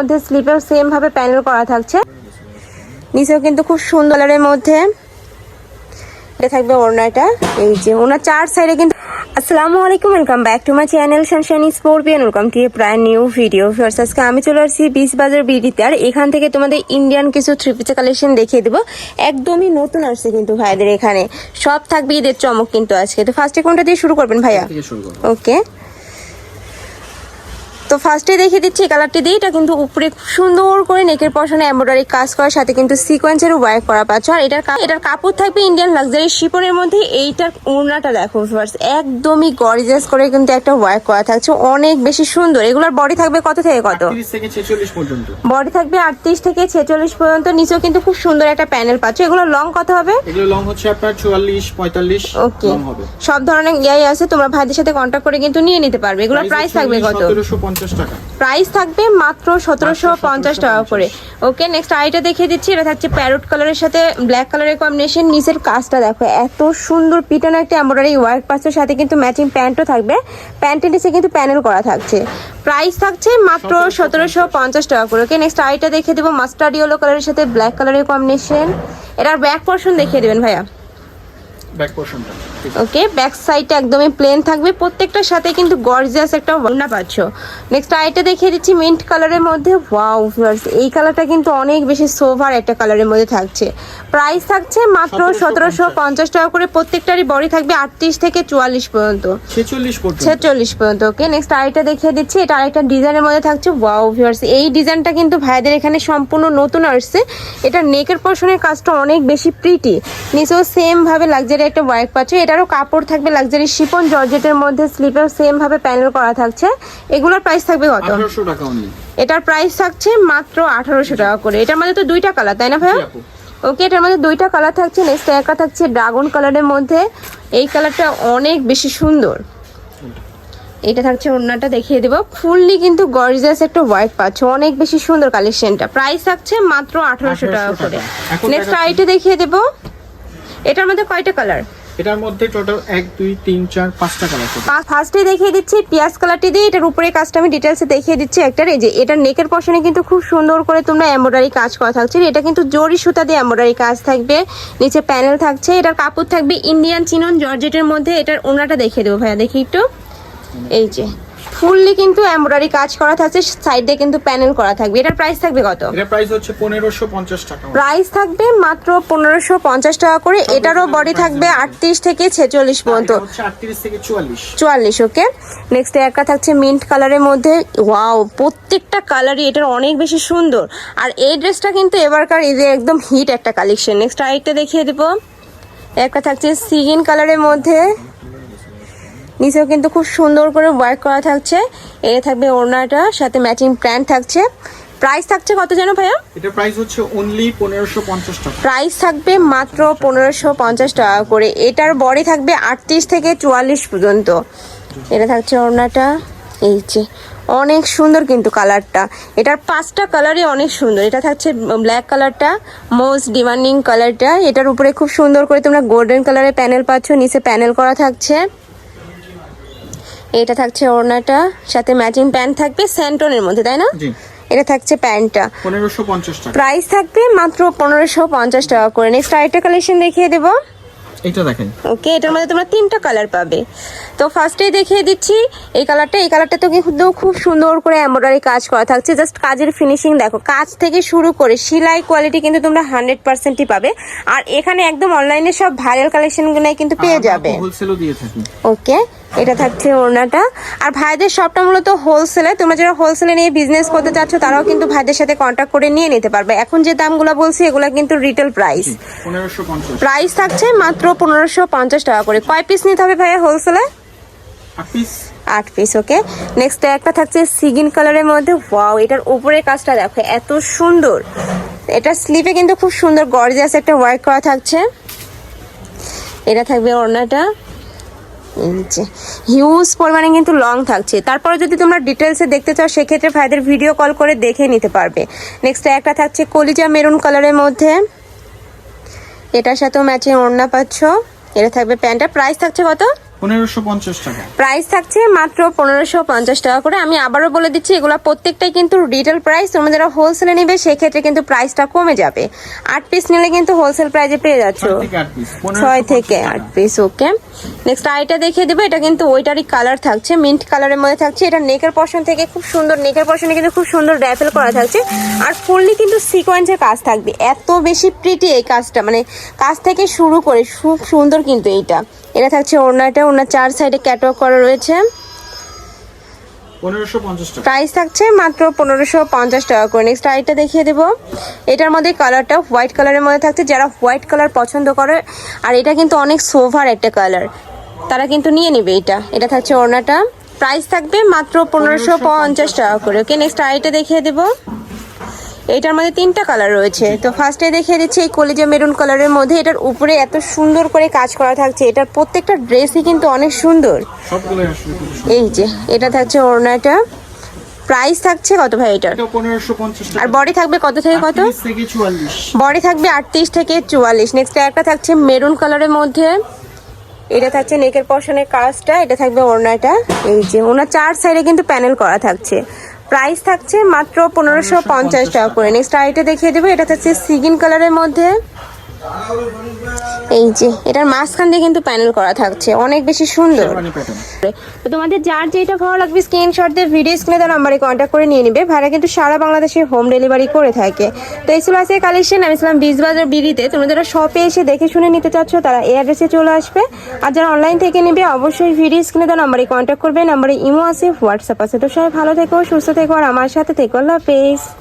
মধ্যে স্লিপেও সেম ভাবে প্যানেল করা থাকছে। নিচেও কিন্তু খুব সুন্দরের মধ্যে। এটা থাকবে ওড়নাটা এই যে ওনার চার সাইডে কিন্তু আসসালামু আলাইকুম welcome back to my channel Sunshine স্পোর্পিয়ান welcome to প্রায় নিউ ভিডিও ফার্স্ট আজকে আমি চলে আসছি বিচ বাজার বিডিতে আর এখান থেকে তোমাদের ইন্ডিয়ান কিছু থ্রি পিসের কালেকশন দেখিয়ে দেবো। একদমই নতুন আসছে কিন্তু ভাইদের এখানে। সব থাকবে ঈদের চমক কিন্তু আজকে। তো ফার্স্টে কোনটা দিয়ে শুরু করবেন ভাইয়া? ওকে তো ফার্স্টে দেখিয়ে দিচ্ছি এই কালারটি দিয়ে এটা কিন্তু উপরে খুব সুন্দর করে নেকের পশনে এমব্রয়ডারি কাজ করার সাথে কিন্তু সিকোয়েন্সের ওয়ার্ক করা পাচ্ছ। আর এটার এটার কাপড় থাকবে ইন্ডিয়ান লাক্সারি শিপনের মধ্যে। এইটার ওড়নাটা দেখো ফার্স্ট একদমই গরিজাস করে কিন্তু একটা ওয়ার্ক করা থাকছে। অনেক বেশি সুন্দর। এগুলোর বডি থাকবে কত থেকে কত? 30 থেকে 46 পর্যন্ত। বডি থাকবে আটত্রিশ থেকে ছেচল্লিশ পর্যন্ত। নিচেও কিন্তু খুব সুন্দর একটা প্যানেল পাচ্ছ। এগুলো লং কত হবে? এগুলো লং হচ্ছে আপনার 44 45 ওকে সব ধরনের ইয়াই আছে তোমরা ভাইদের সাথে কন্ট্যাক্ট করে কিন্তু নিয়ে নিতে পারবে। এগুলোর প্রাইস থাকবে কত? 1750 টাকা। প্রাইস থাকবে মাত্র সতেরোশো পঞ্চাশ টাকা করে। ওকে নেক্সট আইটা দেখিয়ে দিচ্ছি। এটা থাকছে প্যারোট কালারের সাথে ব্ল্যাক কালারের কম্বিনেশন নিচের কাজটা দেখো এত সুন্দর পিটানো একটা এমব্রয়ডারি ওয়ার্ক পাচ্ছের সাথে কিন্তু ম্যাচিং প্যান্টও থাকবে। প্যান্টের নিচে কিন্তু প্যানেল করা থাকছে। প্রাইস থাকছে মাত্র সতেরোশো পঞ্চাশ টাকা। করে। ওকে নেক্সট আইটা দেখিয়ে দেবো মাস্টার্ড ইয়েলো কালারের সাথে ব্ল্যাক কালারের কম্বিনেশন এটার ব্যাক পোর্শন দেখিয়ে দেবেন ভাইয়া। ব্যাক পোরশনটা ওকে ব্যাক সাইডটা একদমই প্লেন থাকবে। প্রত্যেকটার সাথে কিন্তু গর্জিয়াস একটা ওড়না পাচ্ছ। নেক্সট আইটা দেখিয়ে দিচ্ছি মিন্ট কালারের মধ্যে। ওয়াও ভিউয়ার্স এই কালারটা কিন্তু অনেক বেশি সোভার একটা কালারের মধ্যে থাকছে। প্রাইস থাকছে মাত্র সতেরোশো পঞ্চাশ। টাকা করে। প্রত্যেকটারই বডি থাকবে আটত্রিশ থেকে চুয়াল্লিশ পর্যন্ত। 46 পর্যন্ত। ছেচল্লিশ পর্যন্ত ওকে নেক্সট আরেকটা দেখিয়ে দিচ্ছি। এটা আরেকটা ডিজাইনের মধ্যে থাকছে। ওয়াও ভিউয়ার্স এই ডিজাইনটা কিন্তু ভাইদের এখানে সম্পূর্ণ নতুন আসছে। এটা নেকের পশনের কাজটা অনেক বেশি প্রিটি নিচেও সেম ভাবে লাক্সারি একটা ওয়ার্ক পাচ্ছ। এটারও কাপড় থাকবে লাক্সারি শিপন জর্জেটের মধ্যে স্লিপেও সেম ভাবে প্যানেল করা থাকছে। এগুলোর প্রাইস থাকবে কত? 1800 টাকা অনলি এটার প্রাইস থাকছে মাত্র আঠারোশো টাকা করে। এটার মধ্যে তো দুইটা কালার তাই না ভাইয়া? ওকে এটার মধ্যে দুইটা কালার থাকছে। নেক্সট একটা থাকছে ড্রাগন কালারের মধ্যে। এই কালারটা অনেক বেশি সুন্দর। এটা থাকছে ওড়নাটা দেখিয়ে দেবো। ফুললি কিন্তু গর্জিয়াস একটা হোয়াইট পাচ্ছ। অনেক বেশি সুন্দর কালেকশনটা প্রাইস থাকছে মাত্র আঠারোশো টাকা করে। নেক্সট আইটে দেখিয়ে দেবো। এটার মধ্যে কয়টা কালার এটার মধ্যে টোটাল 1 2 3 4 5টা কালার ফার্স্টে দেখিয়ে দিচ্ছি পিয়াজ কালারটি দিয়ে, এটার উপরে কাজটা আমি ডিটেলসে দেখিয়ে দিচ্ছি একটার। এই যে, এটার নেকের পশনে কিন্তু খুব সুন্দর করে তোমরা এম্ব্রয়ডারি কাজ করা থাকছে এটা কিন্তু জরি সুতা দিয়ে এম্ব্রয়ডারি কাজ থাকবে। নিচে প্যানেল থাকছে। এটার কাপড় থাকবে ইন্ডিয়ান চিনন জর্জেটের মধ্যে। এটার ওনাটা দেখিয়ে দেবো ভাইয়া, দেখি একটু। এই যে ফুললি কিন্তু এমব্রয়ডারি কাজ করা থাকছে সাইডে কিন্তু প্যানেল করা থাকবে। এটার প্রাইস থাকবে কত? এটার প্রাইস হচ্ছে 1550 টাকা। প্রাইস থাকবে মাত্র পনেরোশো পঞ্চাশ টাকা করে। এটারও বডি থাকবে আটত্রিশ থেকে ছেচল্লিশ পর্যন্ত। 38 থেকে 44 চুয়াল্লিশ ওকে নেক্সট একটা থাকছে মিন্ট কালারের মধ্যে। ওয়াও প্রত্যেকটা কালারই এটার অনেক বেশি সুন্দর। আর এই ড্রেসটা কিন্তু এবারকার ঈদে একদম হিট একটা কালেকশন নেক্সট আরেকটা দেখিয়ে দেবো। একটা থাকছে সিগিন কালারের মধ্যে। নিচেও কিন্তু খুব সুন্দর করে ওয়ার্ক করা থাকছে। এটা থাকবে ওড়নাটা সাথে ম্যাচিং প্যান্ট থাকছে। প্রাইস থাকছে কত জানো ভাইয়া? এটার প্রাইস হচ্ছে অনলি 1550 টাকা। প্রাইস থাকবে মাত্র পনেরোশো পঞ্চাশ টাকা করে। এটার বডি থাকবে আটত্রিশ থেকে চুয়াল্লিশ পর্যন্ত। এটা থাকছে ওড়নাটা। এই যে অনেক সুন্দর কিন্তু কালারটা। এটার পাঁচটা কালারই অনেক সুন্দর। এটা থাকছে ব্ল্যাক কালারটা মোস্ট ডিমান্ডিং কালারটা। এটার উপরে খুব সুন্দর করে তোমরা গোল্ডেন কালারের প্যানেল পাচ্ছ নিচে প্যানেল করা থাকছে। এটা থাকছে ওড়নাটা সাথে ম্যাচিং প্যান্ট থাকবে স্যান্টনের মধ্যে তাই না? এটা থাকছে প্যান্টটা 1550 টাকা। প্রাইস থাকবে মাত্র পনেরোশো পঞ্চাশ টাকা করে। নেক্সট আরেকটা কালেকশন দেখিয়ে দেবো। এটা দেখেন। ওকে এটার মধ্যে তোমরা তিনটা কালার পাবে। তো ফার্স্টেই দেখিয়ে দিচ্ছি এই কালারটা এই কালারটা তো কিন্তু খুব সুন্দর করে এমব্রয়ডারি কাজ করা থাকছে। জাস্ট কাজের ফিনিশিং দেখো কাজ থেকে শুরু করে সেলাই কোয়ালিটি কিন্তু তোমরা হান্ড্রেড পার্সেন্টই পাবে। আর এখানে একদম অনলাইনে সব ভাইরাল কালেকশনগুলোই কিন্তু পেয়ে যাবে। ওকে এটা থাকছে ওড়নাটা। আর ভাইদের সবটা মূলত হোলসেলে তোমরা যারা হোলসেলে নিয়ে বিজনেস করতে চাচ্ছ তারাও কিন্তু ভাইদের সাথে কন্ট্যাক্ট করে নিয়ে নিতে পারবে। এখন যে দামগুলো বলছি এগুলো কিন্তু রিটেল প্রাইস প্রাইস থাকছে মাত্র পনেরোশো পঞ্চাশ টাকা করে। কয় পিস নিতে হবে ভাইয়া হোলসেলে আট পিস ওকে নেক্সট একটা থাকছে সিগিন কালারের মধ্যে। ওয়াও এটার উপরের কাজটা দেখো এত সুন্দর। এটা স্লিপে কিন্তু খুব সুন্দর গর্জিয়াস একটা ওয়ার্ক করা থাকছে। এটা থাকবে ওড়নাটা। হিউজ পরিমাণে কিন্তু লং থাকছে। তারপরে যদি তোমরা ডিটেলসে দেখতে চাও, সেক্ষেত্রে ভাইদের ভিডিও কল করে দেখে নিতে পারবে। নেক্সট একটা থাকছে কলিজা মেরুন কালারের মধ্যে। এটার সাথেও ম্যাচে ওড়না পাচ্ছ। এটা থাকবে প্যান্টটা প্রাইস থাকছে কত? পনেরোশো পঞ্চাশ টাকা। প্রাইস থাকছে মাত্র পনেরোশো পঞ্চাশ টাকা করে। আমি আবারও বলে দিচ্ছি এগুলো প্রত্যেকটাই কিন্তু রিটেল প্রাইস তোমরা যারা হোলসেলে নেবে সেক্ষেত্রে কিন্তু প্রাইসটা কমে যাবে। আট পিস নিলে কিন্তু হোলসেল প্রাইসে পেয়ে যাচ্ছ। ছয় থেকে আট পিস ওকে নেক্সট আইটা দেখিয়ে দেবো। এটা কিন্তু ওইটারই কালার থাকছে মিন্ট কালারের মধ্যে থাকছে। এটা নেকের পশন থেকে খুব সুন্দর নেকের পশনে কিন্তু খুব সুন্দর র্যাপেল করা থাকছে। আর ফুললি কিন্তু সিকোয়েন্সের কাজ থাকবে। এত বেশি প্রিটি এই কাজটা মানে কাজ থেকে শুরু করে খুব সুন্দর কিন্তু এইটা। এটা থাকছে ওড়নাটা ওনার চার সাইডে ক্যাটওয়ার্ক করা রয়েছে। প্রাইস থাকছে মাত্র পনেরোশো পঞ্চাশ টাকা করে। নেক্সট আইটা দেখিয়ে দেবো। এটার মধ্যে কালারটা হোয়াইট কালারের মধ্যে থাকছে। যারা হোয়াইট কালার পছন্দ করে আর এটা কিন্তু অনেক সোভার একটা কালার তারা কিন্তু নিয়ে নেবে এটা। এটা থাকছে ওড়নাটা। প্রাইস থাকবে মাত্র পনেরোশো পঞ্চাশ টাকা করে। ওকে নেক্সট আইটা দেখিয়ে দেবো। এটার মধ্যে তিনটা কালার রয়েছে। তো ফার্স্টে দেখিয়ে দিচ্ছি এই কলিজা মেরুন কালারের মধ্যে এটার উপরে এত সুন্দর করে কাজ করা থাকছে। এটার প্রত্যেকটা ড্রেসই কিন্তু অনেক সুন্দর। এই যে এটা থাকছে ওড়নাটা। প্রাইস থাকছে কত ভাই এটার? আর বডি থাকবে কত থেকে কত? বডি থাকবে আটত্রিশ থেকে চুয়াল্লিশ। নেক্সট একটা থাকছে মেরুন কালারের মধ্যে। এটা থাকছে নেকের পশনের কাজটা। এটা থাকবে ওড়নাটা। এই যে ওনার চার সাইডে কিন্তু প্যানেল করা থাকছে। প্রাইস থাকছে মাত্র পনেরোশো পঞ্চাশ টাকা করে। নেক্সট আইটা দেখিয়ে দেবো। এটা থাকছে সিগিন কালারের মধ্যে। এই যে এটার মাঝখান দিয়ে কিন্তু প্যানেল করা থাকছে অনেক বেশি সুন্দর। তো তোমাদের যার যেটা ভালো লাগবে স্ক্রিনশট দিয়ে ভিডিও স্ক্রিনে তার নাম্বারে কন্ট্যাক্ট করে নিয়ে নিবে। ভাড়া কিন্তু সারা বাংলাদেশে হোম ডেলিভারি করে থাকে। তো এই ছিল আজকের কালেকশন আমি ছিলাম বীজবাজার বিড়িতে তোমরা যারা শপে এসে দেখে শুনে নিতে চাচ্ছ তারা এই অ্যাড্রেসে চলে আসবে। আর যারা অনলাইন থেকে নেবে অবশ্যই ভিডিও স্ক্রিনে তার নাম্বারে কন্ট্যাক্ট করবে। নাম্বারে ইমো আছে হোয়াটসঅ্যাপ আছে। তো সবাই ভালো থেকো সুস্থ থেকো আর আমার সাথে থেকো। আল্লাহ হাফেজ।